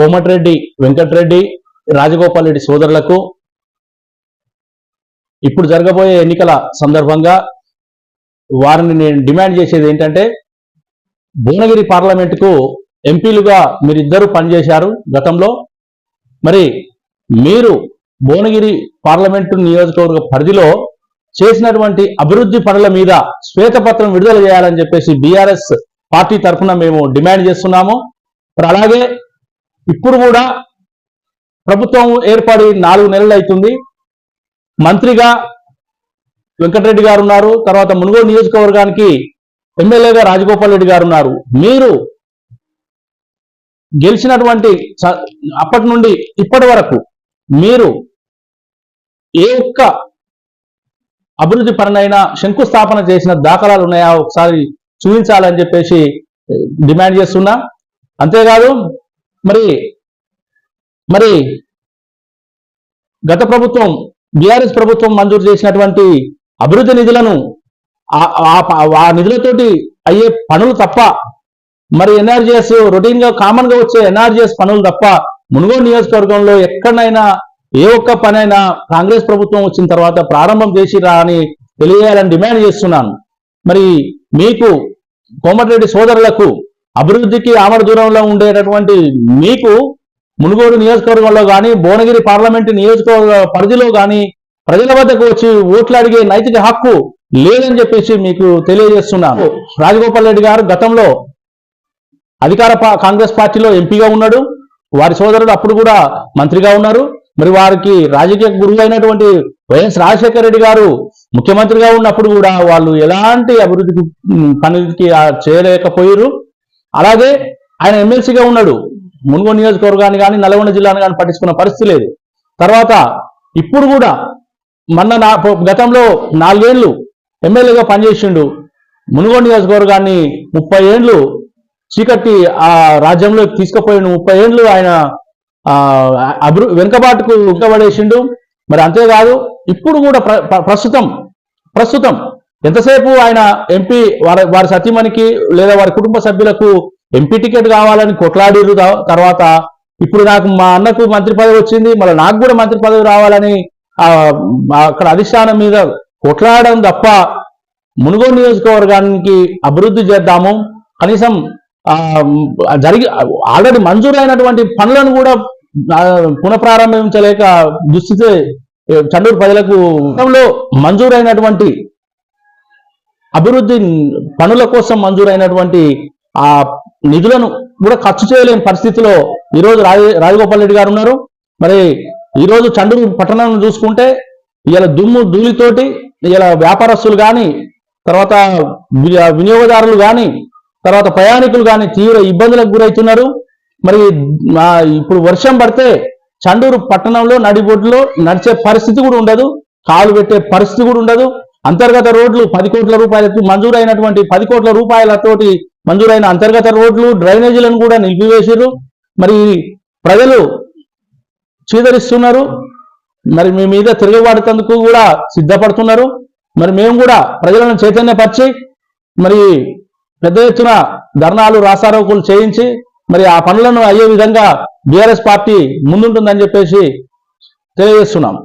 కోమటిరెడ్డి వెంకటరెడ్డి రాజగోపాల్ రెడ్డి సోదరులకు ఇప్పుడు జరగబోయే ఎన్నికల సందర్భంగా వారిని నేను డిమాండ్ చేసేది ఏంటంటే భువనగిరి పార్లమెంటుకు ఎంపీలుగా మీరిద్దరూ పనిచేశారు గతంలో. మరి మీరు భువనగిరి పార్లమెంటు నియోజకవర్గ పరిధిలో చేసినటువంటి అభివృద్ధి పనుల మీద శ్వేతపత్రం విడుదల చేయాలని చెప్పేసి బీఆర్ఎస్ పార్టీ తరఫున మేము డిమాండ్ చేస్తున్నాము. అలాగే ఇప్పుడు కూడా ప్రభుత్వం ఏర్పడి నాలుగు నెలలు అవుతుంది. మంత్రిగా వెంకటరెడ్డి గారు ఉన్నారు. తర్వాత మునుగోడు నియోజకవర్గానికి ఎమ్మెల్యేగా రాజగోపాల్ రెడ్డి గారు ఉన్నారు. మీరు గెలిచినటువంటి అప్పటి నుండి ఇప్పటి వరకు మీరు ఏ ఒక్క అభివృద్ధి పనులైనా శంకుస్థాపన చేసిన దాఖలాలు ఉన్నాయా? ఒకసారి చూపించాలని చెప్పేసి డిమాండ్ చేస్తున్నా. అంతేకాదు మరి మరి గత ప్రభుత్వం బీఆర్ఎస్ ప్రభుత్వం మంజూరు చేసినటువంటి అభివృద్ధి నిధులను ఆ- నిధులతోటి అయ్యే పనులు తప్ప మరి ఎన్ఆర్జీఎస్ రొటీన్గా కామన్గా వచ్చే ఎన్ఆర్జీఎస్ పనులు తప్ప మునుగోడు నియోజకవర్గంలో ఎక్కడైనా ఏ ఒక్క పనైనా కాంగ్రెస్ ప్రభుత్వం వచ్చిన తర్వాత ప్రారంభం చేసిరా అని తెలియజేయాలని డిమాండ్ చేస్తున్నాను. మరి మీకు కోమటిరెడ్డి సోదరులకు అభివృద్ధికి ఆమడ దూరంలో ఉండేటటువంటి మీకు మునుగోడు నియోజకవర్గంలో కానీ భువనగిరి పార్లమెంటు నియోజకవర్గ పరిధిలో కానీ ప్రజల వద్దకు వచ్చి ఓట్లు అడిగే నైతిక హక్కు లేదని చెప్పేసి మీకు తెలియజేస్తున్నాను. రాజగోపాల్ రెడ్డి గారు గతంలో అధికార కాంగ్రెస్ పార్టీలో ఎంపీగా ఉన్నాడు. వారి సోదరుడు అప్పుడు కూడా మంత్రిగా ఉన్నారు. మరి వారికి రాజకీయ గురువు అయినటువంటి వైఎస్ రాజశేఖర రెడ్డి గారు ముఖ్యమంత్రిగా ఉన్నప్పుడు కూడా వాళ్ళు ఎలాంటి అభివృద్ధికి పనికి చేయలేకపోయారు అలాగే ఆయన ఎమ్మెల్సీగా ఉన్నాడు. మునుగోడు నియోజకవర్గాన్ని కానీ నల్గొండ జిల్లాను కానీ పట్టించుకున్న పరిస్థితి లేదు. తర్వాత ఇప్పుడు కూడా మొన్న నా గతంలో నాలుగేళ్ళు ఎమ్మెల్యేగా పనిచేసిండు. మునుగోడు నియోజకవర్గాన్ని ముప్పై ఏండ్లు చీకటి ఆ రాజ్యంలో తీసుకుపోయిన ముప్పై ఏండ్లు ఆయన ఆ అభివృ వెనుకబాటుకు వెనుకబడేసిండు మరి అంతేకాదు ఇప్పుడు కూడా ప్ర- ప్రస్తుతం ప్రస్తుతం ఎంతసేపు ఆయన ఎంపీ వారి వారి సతీమణికి లేదా వారి కుటుంబ సభ్యులకు ఎంపీ టికెట్ కావాలని కొట్లాడిరు తర్వాత ఇప్పుడు నాకు మా అన్నకు మంత్రి పదవి వచ్చింది మళ్ళీ నాకు కూడా మంత్రి పదవి రావాలని అక్కడ అధిష్టానం మీద కొట్లాడడం తప్ప మునుగోడు నియోజకవర్గానికి అభివృద్ధి చేద్దాము. కనీసం జరిగి ఆల్రెడీ మంజూరైనటువంటి పనులను కూడా పునఃప్రారంభించలేక దుస్థితి చండూరు ప్రజలకు మంజూరైనటువంటి అభివృద్ధి పనుల కోసం మంజూరైనటువంటి ఆ నిధులను కూడా ఖర్చు చేయలేని పరిస్థితిలో ఈరోజు రాజ రాజగోపాల్ రెడ్డి గారు ఉన్నారు. మరి ఈరోజు చండూరు పట్టణం చూసుకుంటే ఇలా దుమ్ము ధూళితోటి ఇలా వ్యాపారస్తులు కానీ తర్వాత వినియోగదారులు కానీ తర్వాత ప్రయాణికులు కానీ తీవ్ర ఇబ్బందులకు గురవుతున్నారు మరి ఇప్పుడు వర్షం పడితే చండూరు పట్టణంలో నడిబొడ్లో నడిచే పరిస్థితి కూడా ఉండదు. కాలు పెట్టే పరిస్థితి కూడా ఉండదు. అంతర్గత రోడ్లు పది కోట్ల రూపాయలకు మంజూరైనటువంటి పది కోట్ల రూపాయలతోటి మంజూరైన అంతర్గత రోడ్లు డ్రైనేజీలను కూడా నిలిపివేసారు మరి ప్రజలు చీదరిస్తున్నారు. మరి మీ మీద తిరగబడుతందుకు కూడా సిద్ధపడుతున్నారు. మరి మేము కూడా ప్రజలను చైతన్యపరిచి మరి పెద్ద ఎత్తున ధర్నాలు రాసారోకులు చేయించి మరి ఆ పనులను అయ్యే విధంగా బీఆర్ఎస్ పార్టీ ముందుంటుందని చెప్పేసి తెలియజేస్తున్నాం.